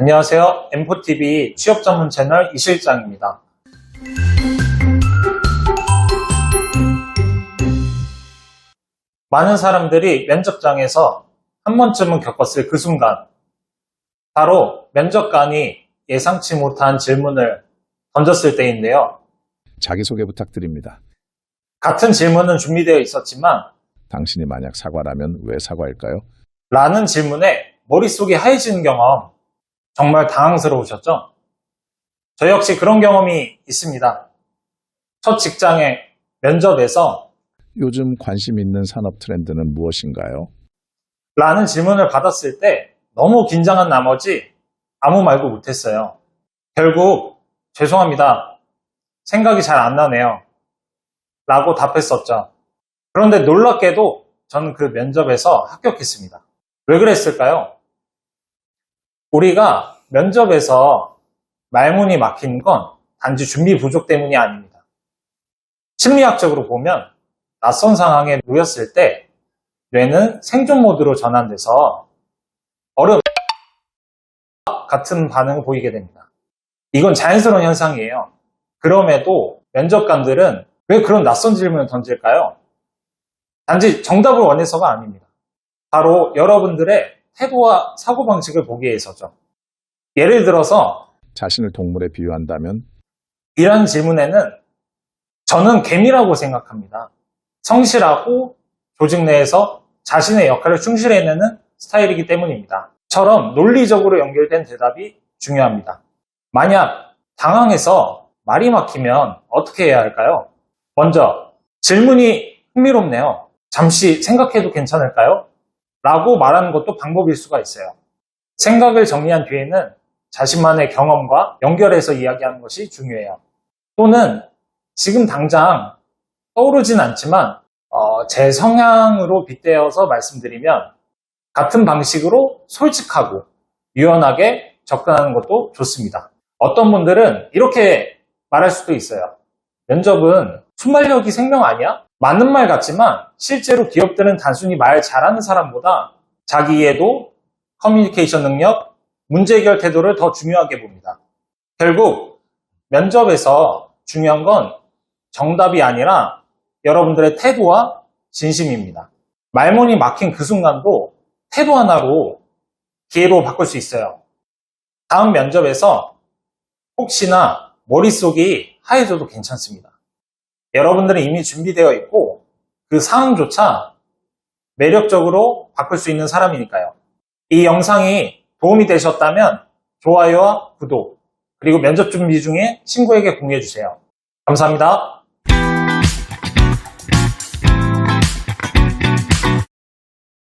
안녕하세요. M4TV 취업 전문 채널 이실장입니다. 많은 사람들이 면접장에서 한 번쯤은 겪었을 그 순간, 바로 면접관이 예상치 못한 질문을 던졌을 때인데요. 자기소개 부탁드립니다. 같은 질문은 준비되어 있었지만, 당신이 만약 사과라면 왜 사과일까요? 라는 질문에 머릿속이 하얘지는 경험, 정말 당황스러우셨죠? 저 역시 그런 경험이 있습니다. 첫 직장의 면접에서 요즘 관심 있는 산업 트렌드는 무엇인가요? 라는 질문을 받았을 때 너무 긴장한 나머지 아무 말도 못했어요. 결국 죄송합니다. 생각이 잘 안 나네요. 라고 답했었죠. 그런데 놀랍게도 저는 그 면접에서 합격했습니다. 왜 그랬을까요? 우리가 면접에서 말문이 막힌 건 단지 준비 부족 때문이 아닙니다. 심리학적으로 보면 낯선 상황에 놓였을 때 뇌는 생존 모드로 전환돼서 어려움 같은 반응을 보이게 됩니다. 이건 자연스러운 현상이에요. 그럼에도 면접관들은 왜 그런 낯선 질문을 던질까요? 단지 정답을 원해서가 아닙니다. 바로 여러분들의 태도와 사고방식을 보기 위해서죠. 예를 들어서 자신을 동물에 비유한다면 이런 질문에는 저는 개미라고 생각합니다. 성실하고 조직 내에서 자신의 역할을 충실히 해내는 스타일이기 때문입니다. 처럼 논리적으로 연결된 대답이 중요합니다. 만약 당황해서 말이 막히면 어떻게 해야 할까요? 먼저 질문이 흥미롭네요. 잠시 생각해도 괜찮을까요? 라고 말하는 것도 방법일 수가 있어요. 생각을 정리한 뒤에는 자신만의 경험과 연결해서 이야기하는 것이 중요해요. 또는 지금 당장 떠오르진 않지만 어, 제 성향으로 빗대어서 말씀드리면 같은 방식으로 솔직하고 유연하게 접근하는 것도 좋습니다. 어떤 분들은 이렇게 말할 수도 있어요. 면접은 순발력이 생명 아니야? 맞는 말 같지만 실제로 기업들은 단순히 말 잘하는 사람보다 자기 이해도, 커뮤니케이션 능력, 문제 해결 태도를 더 중요하게 봅니다. 결국 면접에서 중요한 건 정답이 아니라 여러분들의 태도와 진심입니다. 말문이 막힌 그 순간도 태도 하나로 기회로 바꿀 수 있어요. 다음 면접에서 혹시나 머릿속이 하얘져도 괜찮습니다. 여러분들은 이미 준비되어 있고 그 상황조차 매력적으로 바꿀 수 있는 사람이니까요. 이 영상이 도움이 되셨다면 좋아요와 구독, 그리고 면접 준비 중에 친구에게 공유해 주세요. 감사합니다.